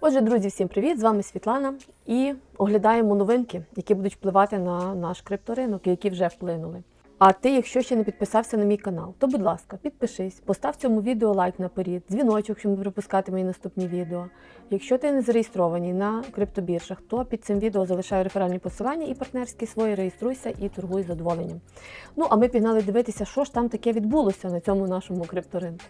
Отже, друзі, всім привіт! З вами Світлана і оглядаємо новинки, які будуть впливати на наш крипторинок, які вже вплинули. А ти, якщо ще не підписався на мій канал, то будь ласка, підпишись, постав цьому відео лайк наперед, дзвіночок, щоб не пропускати мої наступні відео. Якщо ти не зареєстрований на криптобіржах, то під цим відео залишаю реферальні посилання і партнерські свої, реєструйся і торгуй задоволенням. Ну а ми пігнали дивитися, що ж там таке відбулося на цьому нашому крипторинку.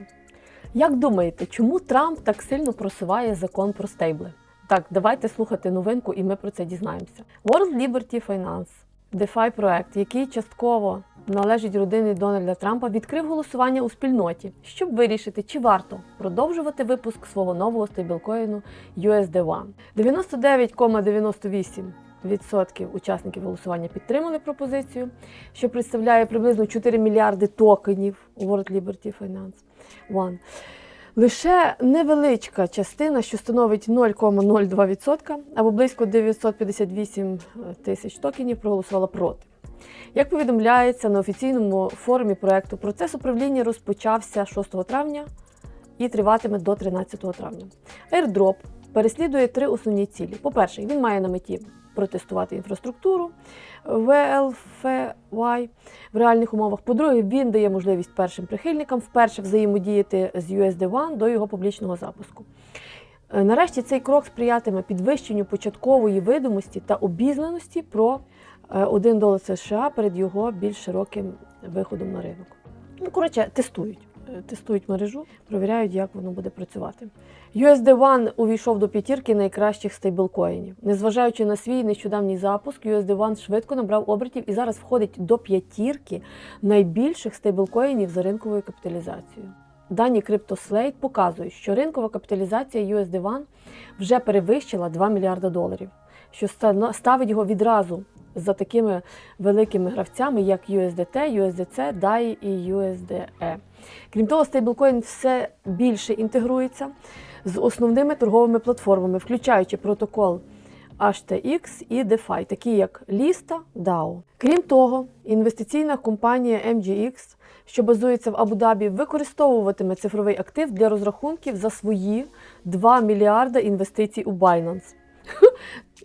Як думаєте, чому Трамп так сильно просуває закон про стейбли? Так, давайте слухати новинку, і ми про це дізнаємося. World Liberty Finance, DeFi проект, який частково належить родині Дональда Трампа, відкрив голосування у спільноті, щоб вирішити, чи варто продовжувати випуск свого нового стейблкоїну USD One. 99,98% учасників голосування підтримали пропозицію, що представляє приблизно 4 мільярди токенів у World Liberty Finance One. Лише невеличка частина, що становить 0,02% або близько 958 тисяч токенів, проголосувала проти. Як повідомляється на офіційному форумі проекту, процес управління розпочався 6 травня і триватиме до 13 травня. Airdrop переслідує три основні цілі. По-перше, він має на меті протестувати інфраструктуру VLFY в реальних умовах. По-друге, він дає можливість першим прихильникам вперше взаємодіяти з USD One до його публічного запуску. Е, Нарешті цей крок сприятиме підвищенню початкової видимості та обізнаності про 1 долар США перед його більш широким виходом на ринок. Ну, коротше, тестують. Тестують мережу, провіряють, як воно буде працювати. USD One увійшов до п'ятірки найкращих стейблкоїнів. Незважаючи на свій нещодавній запуск, USD One швидко набрав обертів і зараз входить до п'ятірки найбільших стейблкоїнів за ринковою капіталізацією. Дані CryptoSlate показують, що ринкова капіталізація USD One вже перевищила 2 мільярда доларів, що ста- ставить його відразу за такими великими гравцями, як USDT, USDC, DAI і USDE. Крім того, стейблкоін все більше інтегрується з основними торговими платформами, включаючи протокол HTX і DeFi, такі як Lista, DAO. Крім того, інвестиційна компанія MGX, що базується в Абу-Дабі, використовуватиме цифровий актив для розрахунків за свої 2 мільярда інвестицій у Binance.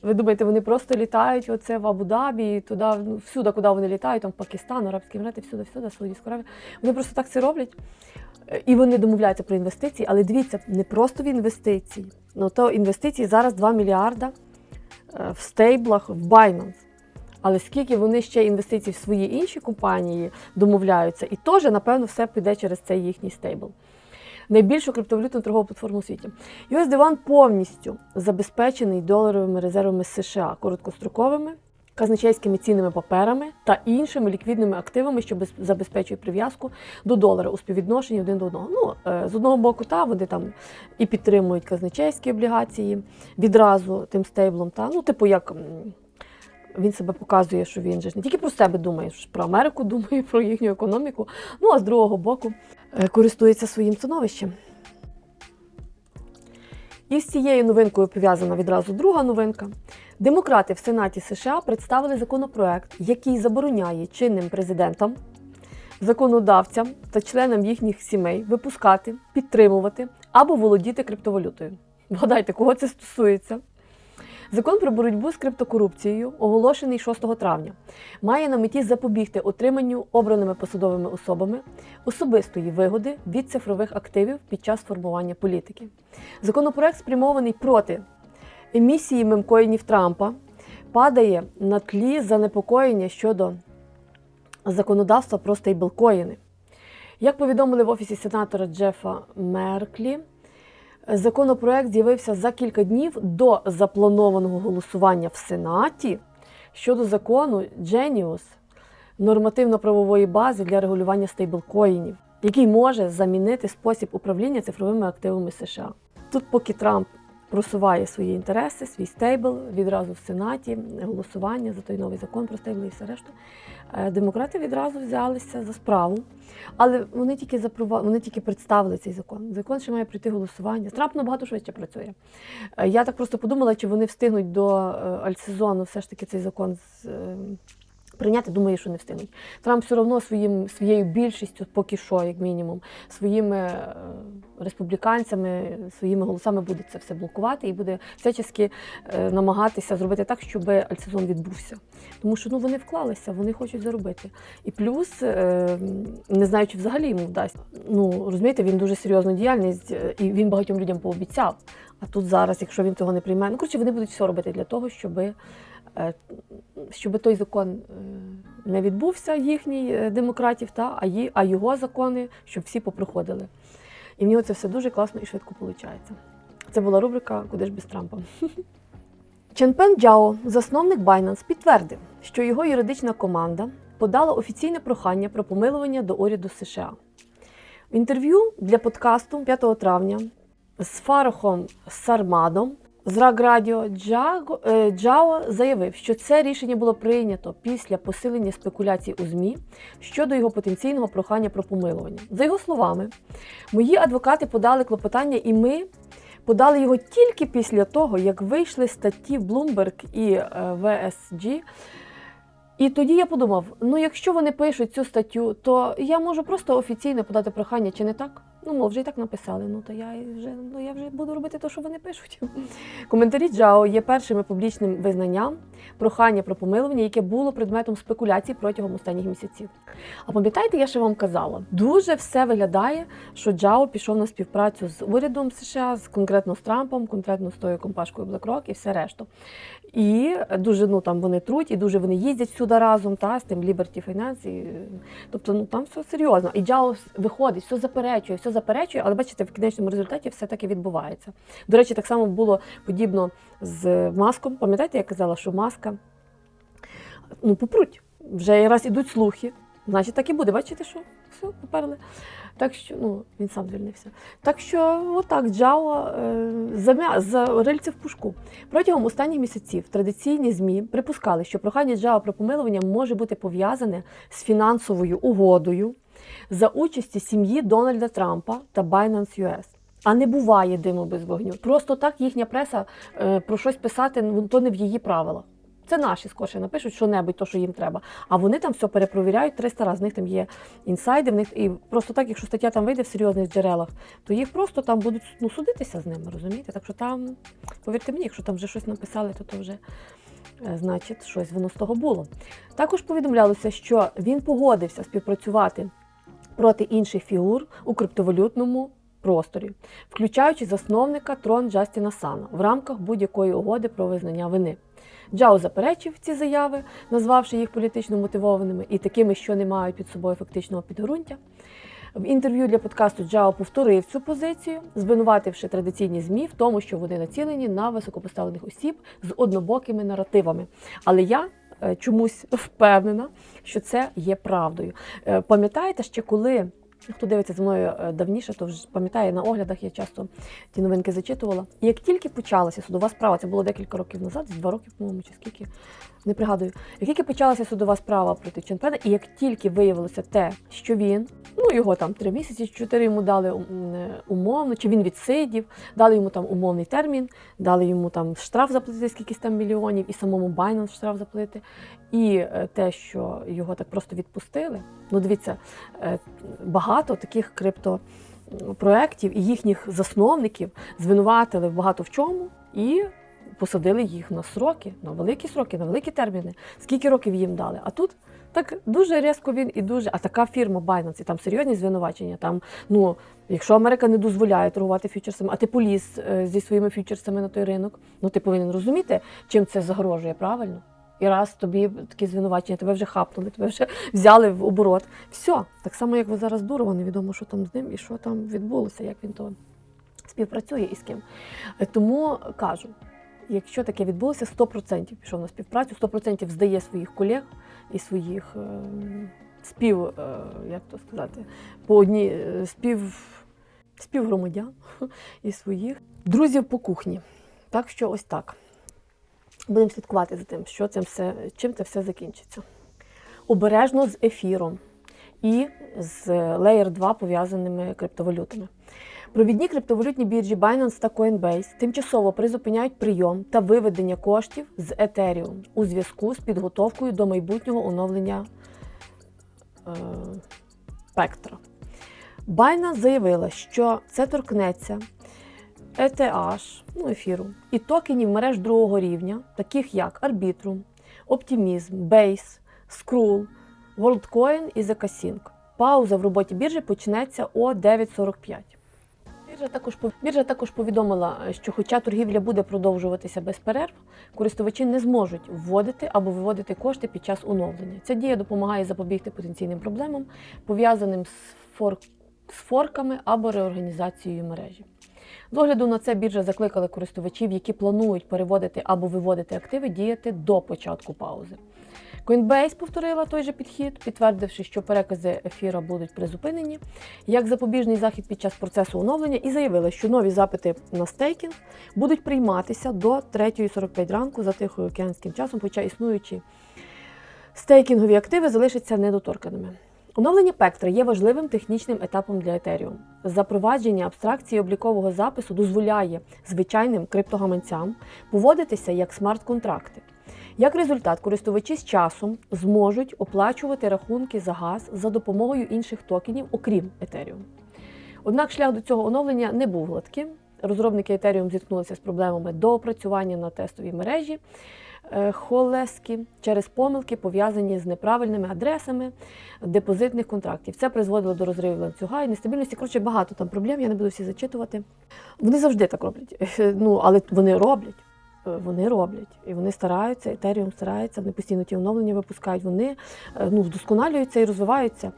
Ви думаєте, вони просто літають оце в Абу-Дабі, туди, ну, всюди, куди вони літають, там в Пакистан, Арабські Емірати, всюди, всюди, Саудівську Аравію. Вони просто так це роблять. Е, І вони домовляються про інвестиції, але дивіться, не просто в інвестиції. Ну то інвестиції зараз 2 мільярда е, в стейблах в Binance. Але скільки вони ще інвестицій в свої інші компанії домовляються, і теж, напевно, все піде через цей їхній стейбл. Найбільшу криптовалютну торгову платформу у світі. USD One повністю забезпечений доларовими резервами США, короткостроковими, казначейськими цінними паперами та іншими ліквідними активами, що без- забезпечують прив'язку до долара у співвідношенні один до одного. Ну, е, з одного боку, та вони там і підтримують казначейські облігації відразу тим стейблом. Та ну, типу, як. Він себе показує, що він же ж не тільки про себе думає, що про Америку думає, про їхню економіку. Ну а з другого боку е, користується своїм становищем. І з цією новинкою пов'язана відразу друга новинка. Демократи в Сенаті США представили законопроект, який забороняє чинним президентам, законодавцям та членам їхніх сімей випускати, підтримувати або володіти криптовалютою. Вгадайте, кого це стосується? Закон про боротьбу з криптокорупцією, оголошений 6 травня, має на меті запобігти отриманню обраними посадовими особами особистої вигоди від цифрових активів під час формування політики. Законопроект спрямований проти емісії мемкоїнів Трампа, падає на тлі занепокоєння щодо законодавства про стейблкоїни. Як повідомили в офісі сенатора Джефа Мерклі, Законопроект з'явився за кілька днів до запланованого голосування в Сенаті щодо закону Genius нормативно-правової бази для регулювання стейблкоїнів, який може замінити спосіб управління цифровими активами США. Тут, поки Трамп просуває свої інтереси, свій стейбл відразу в Сенаті, голосування за той новий закон про стейбл і все решту. е, Демократи відразу взялися за справу, але вони тільки запрува... вони тільки представили цей закон. Закон ще має прийти голосування. Трамп набагато швидше працює. Е, Я так просто подумала, чи вони встигнуть до е, альтсезону все ж таки цей закон з- е, Прийняти, думаю, що не встигнуть. Трамп все одно своїм, своєю більшістю, поки що, як мінімум, своїми е, республіканцями, своїми голосами буде це все блокувати і буде всячески е, намагатися зробити так, щоб альцезон відбувся. Тому що ну, вони вклалися, вони хочуть заробити. І плюс, е, не знаю, чи взагалі йому вдасться. Ну, розумієте, він дуже серйозну діяльність, і він багатьом людям пообіцяв. А тут зараз, якщо він цього не прийме, ну коротше, вони будуть все робити для того, щоб, е, щоб той закон е, не відбувся їхній е, демократів, та, а, ї- а його закони, щоб всі попроходили. І в нього це все дуже класно і швидко виходить. Це була рубрика Куди ж без Трампа. Ченпен Джао, засновник Binance, підтвердив, що його юридична команда подала офіційне прохання про помилування до уряду США. В інтерв'ю для подкасту 5 травня з Фарохом Сармадом з Радіо е, Джао заявив, що це рішення було прийнято після посилення спекуляцій у ЗМІ щодо його потенційного прохання про помилування. За його словами, мої адвокати подали клопотання, і ми подали його тільки після того, як вийшли статті Bloomberg і е, VSG. І тоді я подумав: ну якщо вони пишуть цю статтю, то я можу просто офіційно подати прохання, чи не так? Ну, мов, вже і так написали. Ну то я вже ну я вже буду робити те, що вони пишуть. Коментарі Джао є першим публічним визнанням прохання про помилування, яке було предметом спекуляцій протягом останніх місяців. А пам'ятаєте, я ще вам казала, дуже все виглядає, що Джао пішов на співпрацю з урядом США, з конкретно з Трампом, конкретно з тою компашкою BlackRock і все решту. І дуже ну там вони труть, і дуже вони їздять сюди разом, та з тим Liberty Finance. Тобто, ну там все серйозно. І Джао виходить, все заперечує, все заперечує, але бачите, в кінечному результаті все таки відбувається. До речі, так само було подібно з маском. Пам'ятаєте, я казала, що маска ну попруть. Вже раз ідуть слухи. Значить, так і буде. Бачите, що все, поперли. Так що ну, він сам звільнився. Так що, отак, Джао е, замя за рильце в пушку. Протягом останніх місяців традиційні ЗМІ припускали, що прохання Джао про помилування може бути пов'язане з фінансовою угодою за участі сім'ї Дональда Трампа та Binance US. А не буває диму без вогню. Просто так їхня преса е, про щось писати, ну то не в її правилах. Це наші скорше напишуть що-небудь, то, що їм треба. А вони там все перепровіряють 300 разів. В них там є інсайди, в них і просто так, якщо стаття там вийде в серйозних джерелах, то їх просто там будуть ну, судитися з ними, розумієте? Так що там, повірте мені, якщо там вже щось написали, то то вже е, значить щось воно з того було. Також повідомлялося, що він погодився співпрацювати проти інших фігур у криптовалютному просторі, включаючи засновника Трон Джастіна Сана в рамках будь-якої угоди про визнання вини. Джао заперечив ці заяви, назвавши їх політично мотивованими і такими, що не мають під собою фактичного підґрунтя. В інтерв'ю для подкасту Джао повторив цю позицію, звинувативши традиційні ЗМІ в тому, що вони націлені на високопоставлених осіб з однобокими наративами. Але я е, чомусь впевнена, що це є правдою. Е, Пам'ятаєте ще коли хто дивиться зі мною е, давніше, то вже пам'ятає на оглядах, я часто ті новинки зачитувала. І як тільки почалася судова справа, це було декілька років назад, два роки, по-моєму, чи скільки, не пригадую. Як тільки почалася судова справа проти Ченпена, і як тільки виявилося те, що він, ну його там три місяці, чотири йому дали е, умовно, чи він відсидів, дали йому там умовний термін, дали йому там штраф заплатити скількись там мільйонів, і самому Binance штраф заплатити. І е, те, що його так просто відпустили. Ну, дивіться, е, багато таких криптопроєктів і їхніх засновників звинуватили багато в чому і посадили їх на сроки, на великі сроки, на великі терміни. Скільки років їм дали? А тут так дуже різко він і дуже. А така фірма Binance, там серйозні звинувачення. Там, ну, якщо Америка не дозволяє торгувати фьючерсами, а ти поліз е, зі своїми фьючерсами на той ринок, ну ти повинен розуміти, чим це загрожує, правильно? І раз тобі такі звинувачення, тебе вже хапнули, тебе вже взяли в оборот. Все, так само, як ви зараз Дурова, невідомо, що там з ним і що там відбулося, як він то співпрацює і з ким. Е, Тому кажу, якщо таке відбулося, 100% пішов на співпрацю, 100% здає своїх колег і своїх е, спів, е, як то сказати, по одній е, спів, співгромадян і своїх друзів по кухні. Так що ось так. Будемо слідкувати за тим, що це все, чим це все закінчиться. Обережно з ефіром і з Layer 2 пов'язаними криптовалютами. Провідні криптовалютні біржі Binance та Coinbase тимчасово призупиняють прийом та виведення коштів з Ethereum у зв'язку з підготовкою до майбутнього оновлення е, спектра. Binance заявила, що це торкнеться ETH, ну, ефіру, і токенів мереж другого рівня, таких як Arbitrum, Optimism, Base, Skrull, WorldCoin і ZK Пауза в роботі біржі почнеться о 9.45. Біржа також, біржа також повідомила, що хоча торгівля буде продовжуватися без перерв, користувачі не зможуть вводити або виводити кошти під час оновлення. Ця дія допомагає запобігти потенційним проблемам, пов'язаним з, фор... з форками або реорганізацією мережі. З огляду на це біржа закликала користувачів, які планують переводити або виводити активи, діяти до початку паузи. Coinbase повторила той же підхід, підтвердивши, що перекази ефіра будуть призупинені як запобіжний захід під час процесу оновлення, і заявила, що нові запити на стейкінг будуть прийматися до 3.45 ранку за тихоокеанським часом, хоча існуючі стейкінгові активи залишаться недоторканими. Оновлення Пектра є важливим технічним етапом для Ethereum. Запровадження абстракції облікового запису дозволяє звичайним криптогаманцям поводитися як смарт-контракти. Як результат, користувачі з часом зможуть оплачувати рахунки за газ за допомогою інших токенів, окрім Ethereum. Однак шлях до цього оновлення не був гладким. Розробники Ethereum зіткнулися з проблемами доопрацювання на тестовій мережі е, Холески через помилки, пов'язані з неправильними адресами депозитних контрактів. Це призводило до розривів ланцюга і нестабільності. Коротше, багато там проблем, я не буду всі зачитувати. Вони завжди так роблять. Ну, але вони роблять. Е, Вони роблять і вони стараються, Ethereum старається, вони постійно ті оновлення випускають, вони е, ну, вдосконалюються і розвиваються. Е,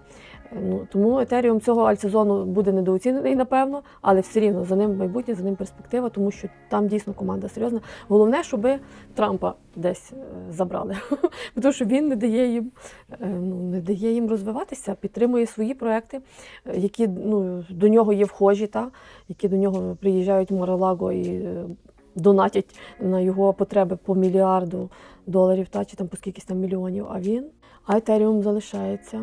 Ну, тому Ethereum цього альтсезону буде недооцінений, напевно, але все рівно за ним майбутнє, за ним перспектива, тому що там дійсно команда серйозна. Головне, щоб Трампа десь забрали, тому що він не дає їм, ну, не дає їм розвиватися, підтримує свої проекти, які ну, до нього є вхожі, та, які до нього приїжджають в Маралаго і донатять на його потреби по мільярду доларів, та, чи там по скількись там мільйонів. А він, а Ethereum залишається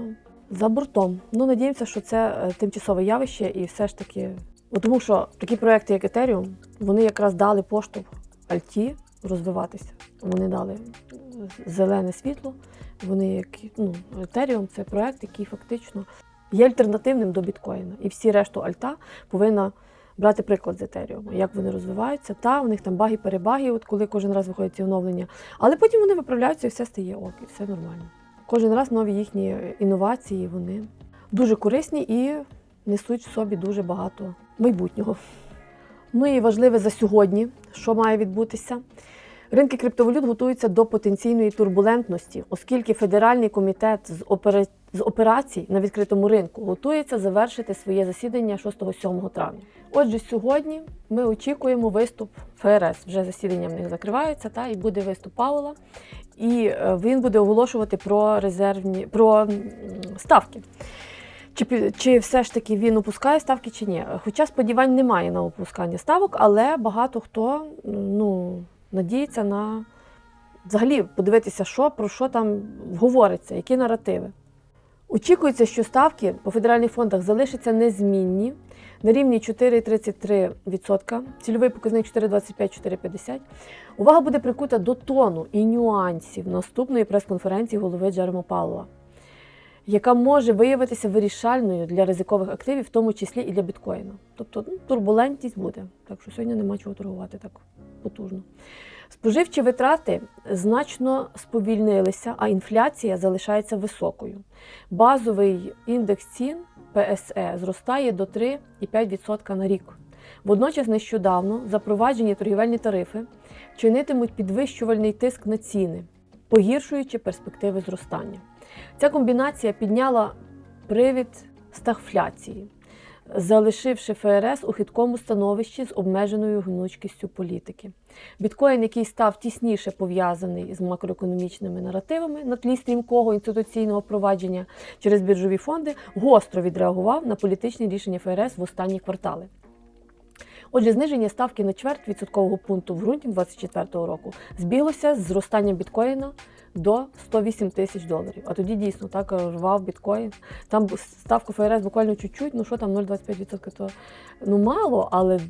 за бортом. Ну, надіємося, що це е, тимчасове явище, і все ж таки. Бо тому що такі проекти, як Ethereum, вони якраз дали поштовх Альті розвиватися. Вони дали зелене світло. Вони як ну, Ethereum це проект, який фактично є альтернативним до біткоїна. І всі решту альта повинна брати приклад з Ethereum, як вони розвиваються. Та у них там баги-перебаги, от коли кожен раз виходять ці оновлення. Але потім вони виправляються і все стає ок, і все нормально. Кожен раз нові їхні інновації, вони дуже корисні і несуть в собі дуже багато майбутнього. Ну і важливе за сьогодні, що має відбутися. Ринки криптовалют готуються до потенційної турбулентності, оскільки Федеральний комітет з, опера... з операцій на відкритому ринку готується завершити своє засідання 6-7 травня. Отже, сьогодні ми очікуємо виступ ФРС. Вже засідання в них закривається, та і буде виступ Паула. І е, він буде оголошувати про резервні про ставки. Чи, чи все ж таки він опускає ставки чи ні? Хоча сподівань немає на опускання ставок, але багато хто ну, надіється на взагалі подивитися, що про що там говориться, які наративи. Очікується, що ставки по федеральних фондах залишаться незмінні на рівні 4,33%, цільовий показник 4,25-4,50. Увага буде прикута до тону і нюансів наступної прес-конференції голови Джерема Паула, яка може виявитися вирішальною для ризикових активів, в тому числі і для біткоїна. Тобто ну, турбулентність буде, так що сьогодні нема чого торгувати так потужно. Споживчі витрати значно сповільнилися, а інфляція залишається високою. Базовий індекс цін ПСЕ зростає до 3,5% на рік. Водночас нещодавно запроваджені торгівельні тарифи чинитимуть підвищувальний тиск на ціни, погіршуючи перспективи зростання. Ця комбінація підняла привід стагфляції, залишивши ФРС у хиткому становищі з обмеженою гнучкістю політики. Біткоін, який став тісніше пов'язаний з макроекономічними наративами на тлі стрімкого інституційного провадження через біржові фонди, гостро відреагував на політичні рішення ФРС в останні квартали. Отже, зниження ставки на чверть відсоткового пункту в грудні 2024 року збіглося з зростанням біткоїна до 108 тисяч доларів. А тоді дійсно так рвав біткоін. Там ставка ФРС буквально чуть-чуть, ну що там 0,25%, то ну мало, але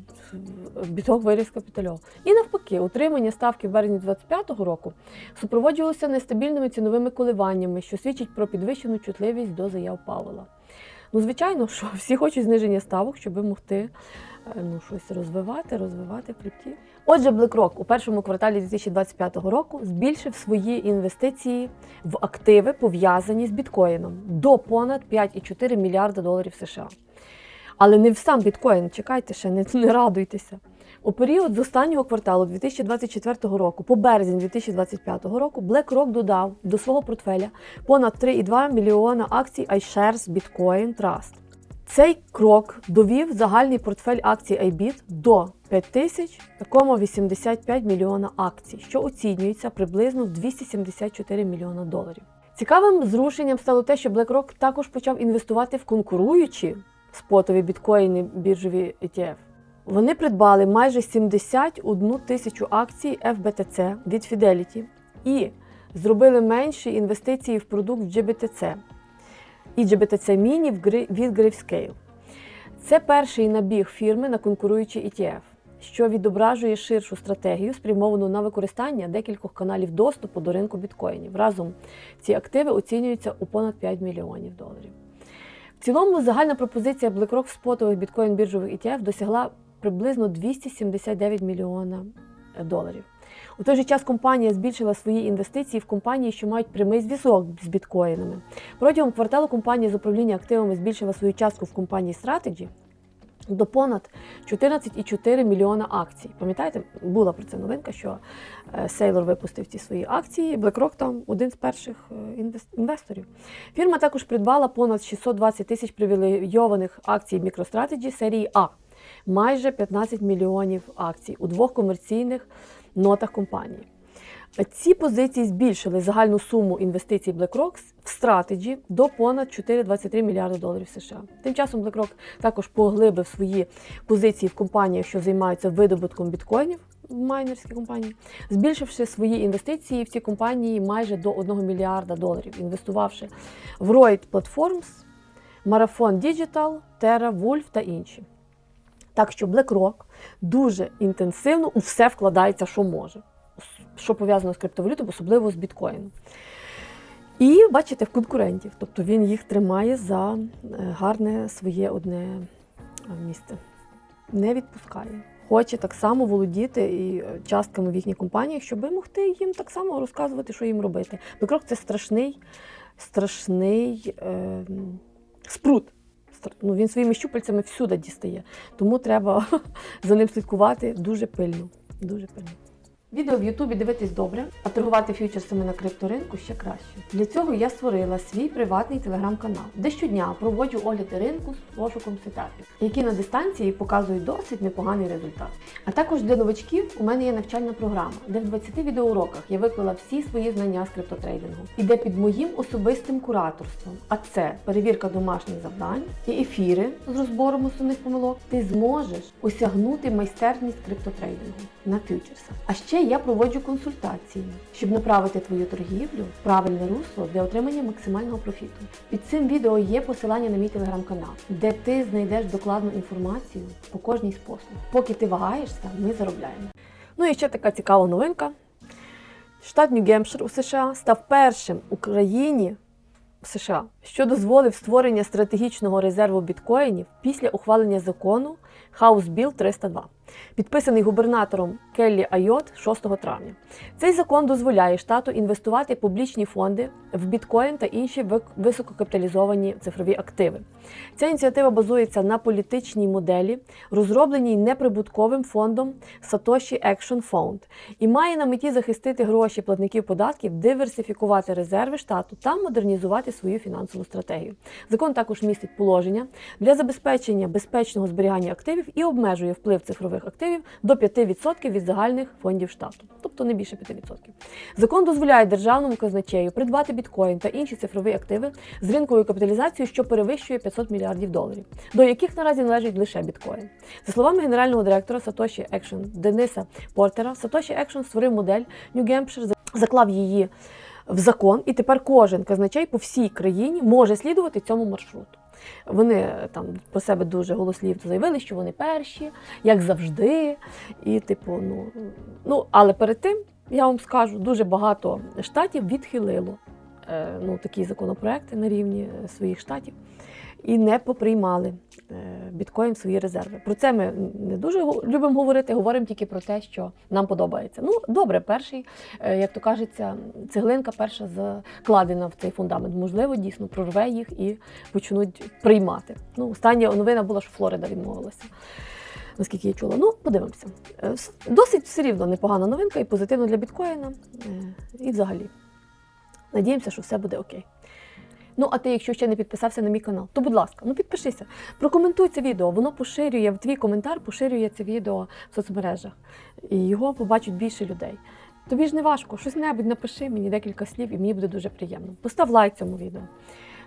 біток виріс капітальов. І навпаки, утримання ставки в березні 2025 року супроводжувалося нестабільними ціновими коливаннями, що свідчить про підвищену чутливість до заяв Павела. Ну, звичайно, що всі хочуть зниження ставок, щоб могти ну, щось розвивати, розвивати крипті. Отже, BlackRock у першому кварталі 2025 року збільшив свої інвестиції в активи, пов'язані з біткоїном, до понад 5,4 мільярда доларів США. Але не в сам біткоін, чекайте ще, не, не радуйтеся. У період з останнього кварталу 2024 року по березень 2025 року BlackRock додав до свого портфеля понад 3,2 мільйона акцій iShares Bitcoin Trust. Цей крок довів загальний портфель акцій iBit до 5085 мільйона акцій, що оцінюється приблизно в 274 мільйона доларів. Цікавим зрушенням стало те, що BlackRock також почав інвестувати в конкуруючі спотові біткоїни біржові ETF. Вони придбали майже 71 тисячу акцій FBTC від Fidelity і зробили менші інвестиції в продукт GBTC і GBTC Mini в гри- від Grayscale. Це перший набіг фірми на конкуруючий ETF, що відображує ширшу стратегію, спрямовану на використання декількох каналів доступу до ринку біткоїнів. Разом ці активи оцінюються у понад 5 мільйонів доларів. В цілому загальна пропозиція BlackRock спотових біткоін біржових ETF досягла приблизно 279 мільйона доларів. У той же час компанія збільшила свої інвестиції в компанії, що мають прямий зв'язок з біткоїнами. Протягом кварталу компанія з управління активами збільшила свою частку в компанії Strategy до понад 14,4 мільйона акцій. Пам'ятаєте, була про це новинка, що е, Сейлор випустив ці свої акції. BlackRock там один з перших е, інвесторів. Фірма також придбала понад 620 тисяч привілейованих акцій MicroStrategy серії А, майже 15 мільйонів акцій у двох комерційних нотах компанії. Ці позиції збільшили загальну суму інвестицій BlackRock в Strategy до понад 4,23 мільярди доларів США. Тим часом BlackRock також поглибив свої позиції в компаніях, що займаються видобутком біткоїнів в майнерській компанії, збільшивши свої інвестиції в ці компанії майже до 1 мільярда доларів, інвестувавши в Royd Platforms, Marathon Digital, Terra, Wolf та інші. Так що BlackRock дуже інтенсивно у все вкладається, що може, що пов'язано з криптовалютою, особливо з біткоїном. І бачите, в конкурентів. Тобто він їх тримає за е, гарне своє одне е, місце. Не відпускає. Хоче так само володіти і е, частками в їхніх компаніях, щоб могти їм так само розказувати, що їм робити. BlackRock – це страшний, страшний е, спрут. Ну, він своїми щупальцями всюди дістає. Тому треба за ним слідкувати дуже пильно. Дуже пильно. Відео в Ютубі дивитись добре, а торгувати фьючерсами на крипторинку ще краще. Для цього я створила свій приватний телеграм-канал, де щодня проводжу огляди ринку з пошуком сетапів, які на дистанції показують досить непоганий результат. А також для новачків у мене є навчальна програма, де в 20 відеоуроках я виклала всі свої знання з криптотрейдингу. І де під моїм особистим кураторством, а це перевірка домашніх завдань і ефіри з розбором основних помилок, ти зможеш осягнути майстерність криптотрейдингу на фьючерсах. А ще я проводжу консультації, щоб направити твою торгівлю в правильне русло для отримання максимального профіту. Під цим відео є посилання на мій телеграм-канал, де ти знайдеш докладну інформацію по кожній з. Поки ти вагаєшся, ми заробляємо. Ну і ще така цікава новинка. Штат Нью-Гемпшир у США став першим у країні в США, що дозволив створення стратегічного резерву біткоїнів після ухвалення закону House Bill 302, підписаний губернатором Келлі Айот 6 травня. Цей закон дозволяє штату інвестувати публічні фонди в біткоін та інші висококапіталізовані цифрові активи. Ця ініціатива базується на політичній моделі, розробленій неприбутковим фондом Satoshi Action Fund, і має на меті захистити гроші платників податків, диверсифікувати резерви штату та модернізувати свою фінансову стратегію. Закон також містить положення для забезпечення безпечного зберігання активів і обмежує вплив цифрових цифрових активів до 5% від загальних фондів штату, тобто не більше 5%. Закон дозволяє державному казначею придбати біткоін та інші цифрові активи з ринковою капіталізацією, що перевищує 500 мільярдів доларів, до яких наразі належить лише біткоін. За словами генерального директора Satoshi Action Дениса Портера, Satoshi Action створив модель New Hampshire, заклав її в закон, і тепер кожен казначей по всій країні може слідувати цьому маршруту. Вони е, там про себе дуже голослівно заявили, що вони перші, як завжди. І, типу, ну, ну але перед тим я вам скажу, дуже багато штатів відхилило ну, такі законопроекти на рівні е, своїх штатів і не поприймали е, біткоін в свої резерви. Про це ми не дуже любимо говорити, говоримо тільки про те, що нам подобається. Ну, добре, перший, е, як то кажеться, цеглинка перша закладена в цей фундамент. Можливо, дійсно прорве їх і почнуть приймати. Ну, остання новина була, що Флорида відмовилася. Наскільки я чула, ну подивимося. Е, Досить все рівно непогана новинка і позитивно для біткоїна. е, І взагалі. Надіємося, що все буде окей. Ну, а ти, якщо ще не підписався на мій канал, то будь ласка, ну підпишися, прокоментуй це відео. Воно поширює, твій коментар поширює це відео в соцмережах. І його побачить більше людей. Тобі ж не важко, щось небудь напиши мені декілька слів, і мені буде дуже приємно. Постав лайк цьому відео.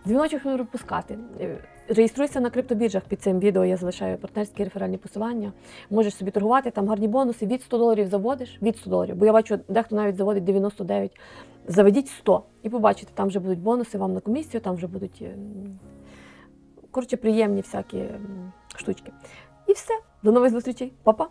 Дзвіночок не пропускати. Е, Реєструйся на криптобіржах під цим відео. Я залишаю партнерські реферальні посилання. Можеш собі торгувати, там гарні бонуси. Від 100 доларів заводиш, від 100 доларів. Бо я бачу, дехто навіть заводить 99. Заведіть 100 і побачите, там вже будуть бонуси вам на комісію, там вже будуть ем, коротше, приємні всякі штучки. І все. До нових зустрічей. Па-па!